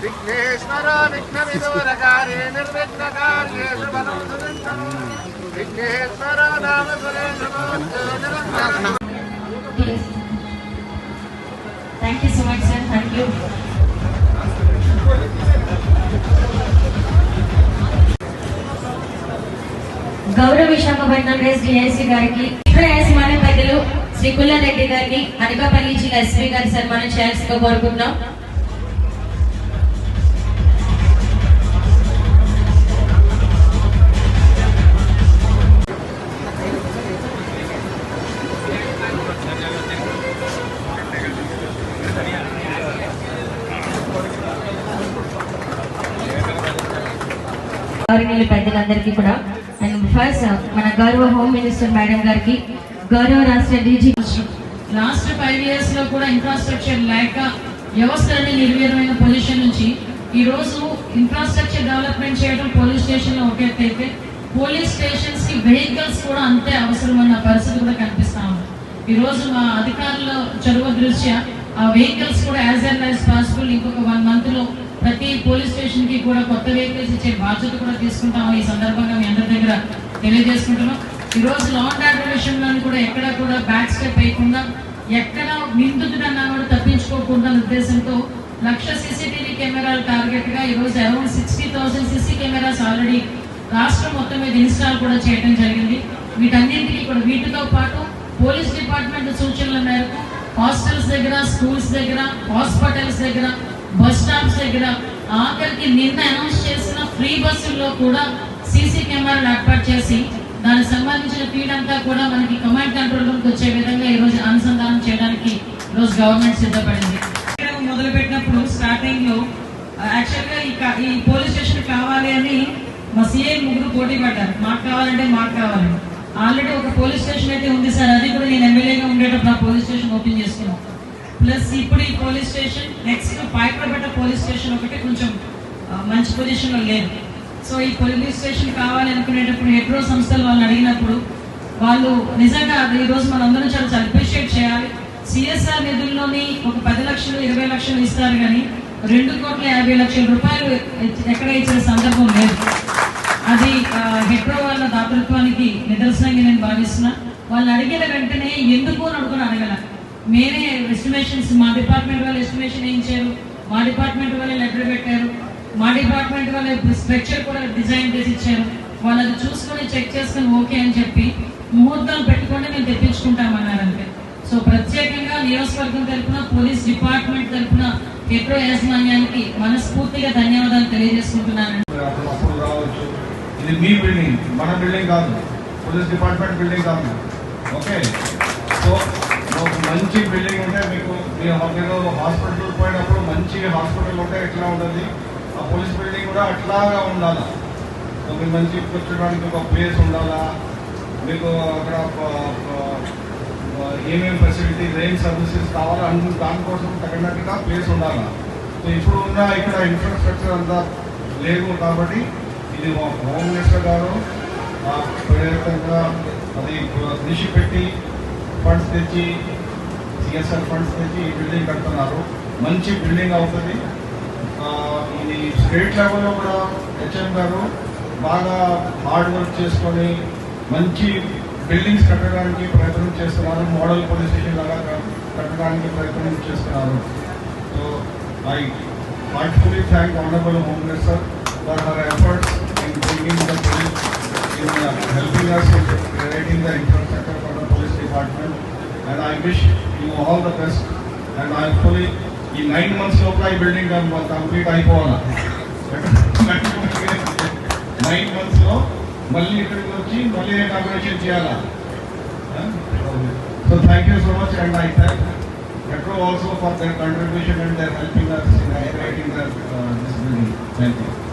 విఘ్నేశ్వర విఘ్న విదూరకారి నిర్విఘ్నకార్యే శుభనం సుదించను విఘ్నేశ్వర నామ Surendra Thank you so much, sir. Thank you. గౌరవ విశాఖపట్నం రేస్ డిఐసి గారికి యాజమాన్య పెద్దలు శ్రీ కుల్లారెడ్డి గారిని అనకాపల్లి జిల్లా ఎస్పీ గారి సన్మానం చేయాల్సిందిగా కోరుకుంటున్నాం. పెద్దలందరికీ కూడా అండ్ ఫస్ట్ మన గౌరవ హోమ్ మినిస్టర్ మేడం గారికి గౌరవ రాష్ట్ర డీజీ లాస్ట్ ఫైవ్ ఇయర్స్లో కూడా ఇన్ఫ్రాస్ట్రక్చర్ లేక వ్యవస్థలన్నీ నిర్వీర్యమైన పొజిషన్ నుంచి ఈ రోజు ఇన్ఫ్రాస్ట్రక్చర్ డెవలప్మెంట్ చేయడం పోలీస్ స్టేషన్లో ఒక అయితే పోలీస్ స్టేషన్స్కి వెహికల్స్ కూడా అంతే అవసరమైన పరిస్థితి కూడా కనిపిస్తా ఉంది. ఈ రోజు మా అధికారుల చొరవ దృష్ట్యా ఆ వెహికల్స్ కూడా యాజ్ ఎల్ యాజ్ పాసిబుల్ ఇంకొక వన్ మంత్లో ప్రతి పోలీస్ స్టేషన్కి కూడా కొత్త వెహికల్స్ ఇచ్చే బాధ్యత కూడా తీసుకుంటాము ఈ సందర్భంగా మీ అందరి దగ్గర తెలియజేసుకుంటున్నాం. ఈ రోజు లా అండ్ ఆర్డర్ విషయంలో కూడా ఎక్కడ కూడా బ్యాక్ స్టెప్ వేయకుండా ఎక్కడ నిందితుడన్నా కూడా తప్పించుకోకుండా ఉద్దేశంతో లక్ష సీసీటీవీ కెమెరాలు టార్గెట్గా around sixty thousand CC cameras already రాష్ట్రం మొత్తం మీద ఇన్స్టాల్ కూడా చేయడం జరిగింది. వీటన్నింటికి కూడా వీటితో పాటు పోలీస్ డిపార్ట్మెంట్ సూచనల మేరకు హాస్టల్స్ దగ్గర స్కూల్స్ దగ్గర హాస్పిటల్స్ దగ్గర బస్ స్టాప్స్ దగ్గర ఆఖరికి నిన్న అనౌన్స్ చేసిన ఫ్రీ బస్సుల్లో కూడా సీసీ కెమెరాలు ఏర్పాటు చేసి దానికి సంబంధించిన ఫీడ్ అంతా కూడా మనకి కమాండ్ కంట్రోల్ రూమ్కి వచ్చే విధంగా ఈ రోజు అనుసంధానం చేయడానికి రోజు గవర్నమెంట్ సిద్ధపడింది. మొదలు పెట్టినప్పుడు స్టార్టింగ్లో యాక్చువల్గా ఈ పోలీస్ స్టేషన్ కావాలి అని మా సీఐ ముగ్గురు పోటీ పడ్డారు. మాకు కావాలంటే మాకు కావాలని ఆల్రెడీ ఒక పోలీస్ స్టేషన్ అయితే ఉంది సార్. అది కూడా నేను ఎమ్మెల్యేగా ఉండేటప్పుడు ఆ పోలీస్ స్టేషన్ ఓపెన్ చేసుకున్నాం. ప్లస్ ఇప్పుడు ఈ police station next Payakarapeta police station ఒకటి కొంచెం మంచి పొజిషన్లో లేదు. సో ఈ పోలీస్ స్టేషన్ కావాలి అనుకునేటప్పుడు హెట్రో సంస్థలు వాళ్ళని అడిగినప్పుడు వాళ్ళు నిజంగా ఈరోజు మనందరం చాలా చాలా అప్రిషియేట్ చేయాలి సిఎస్ఆర్ నిధుల్లోని ఒక పది లక్షలు ఇరవై లక్షలు ఇస్తారు కానీ రెండు కోట్ల యాభై లక్షల రూపాయలు ఎక్కడ ఇచ్చిన సందర్భం లేదు. అది హెట్రో వాళ్ళ దాతృత్వానికి నిదర్శనంగా నేను భావిస్తున్నా. వాళ్ళు అడిగిన వెంటనే ఎందుకు అని అడుగుని అడగల. మేనే ఎస్టిమేషన్స్ మా డిపార్ట్మెంట్ వాళ్ళు ఎస్టిమేషన్ వేయించారు మా డిపార్ట్మెంట్ వాళ్ళే లెటర్ పెట్టారు. మా డిపార్ట్మెంట్ వాళ్ళు స్ట్రక్చర్ కూడా డిజైన్ చేసి ఇచ్చారు. వాళ్ళు అది చూసుకొని చెక్ చేసుకుని ఓకే అని చెప్పి ముహూర్తం పెట్టుకొని మేము తెప్పించుకుంటామన్నారంటే సో ప్రత్యేకంగా నియోజకవర్గం తరఫున పోలీస్ డిపార్ట్మెంట్ తరపున ఎప్పుడో యాజమాన్యానికి మనస్ఫూర్తిగా ధన్యవాదాలు తెలియజేసుకుంటున్నాను అప్పుడు అప్పుడు రావచ్చు ఇది మీ బిల్డింగ్ మన బిల్డింగ్ కాదు. పోలీస్ డిపార్ట్మెంట్ బిల్డింగ్ కాదు. ఓకే? సో మంచి బిల్డింగ్ ఉంటే మీకు మీ మీరు హాస్పిటల్ పోయినప్పుడు మంచి హాస్పిటల్ ఉంటే ఎట్లా ఉంటుంది? ఆ పోలీస్ బిల్డింగ్ కూడా అట్లాగా ఉండాలా? సో మంచి కూర్చోడానికి ఒక ప్లేస్ ఉండాలా? మీకు అక్కడ ఏమేమి ఫెసిలిటీస్ ఏం సర్వీసెస్ కావాలా? అన్ని దానికోసం తగినట్టుగా ప్లేస్ ఉండాలా? సో ఇప్పుడు ఉన్న ఇక్కడ ఇన్ఫ్రాస్ట్రక్చర్ అంతా లేదు కాబట్టి ఇది మా హోమ్ మినిస్టర్ గారు ప్రేరకంగా అది కృషి పెట్టి ఫండ్స్ తెచ్చి సిఎస్ఆర్ ఫండ్స్ తెచ్చి ఈ బిల్డింగ్ కడుతున్నారు. మంచి బిల్డింగ్ అవుతుంది. ఇది స్టేట్ లెవెల్లో కూడా హెచ్ఎం గారు బాగా హార్డ్ వర్క్ చేసుకొని మంచి బిల్డింగ్స్ కట్టడానికి ప్రయత్నం చేస్తున్నారు మోడల్ పోలీస్ స్టేషన్ లాగా కట్టడానికి ప్రయత్నం చేస్తున్నారు. So I heartfully thank honourable home minister for her efforts in bringing the police in uh, helping us in creating the infrastructure for the and department. And I wish you all the best and ఈ nine months లోపల ఈ building complete అయిపోవాలా nine months లో మళ్ళీ ఇక్కడికి వచ్చి మళ్ళీ inauguration చేయాలా so thank you so much and I thank Metro also for their contribution and their helping us in creating the, uh, this building. Thank you.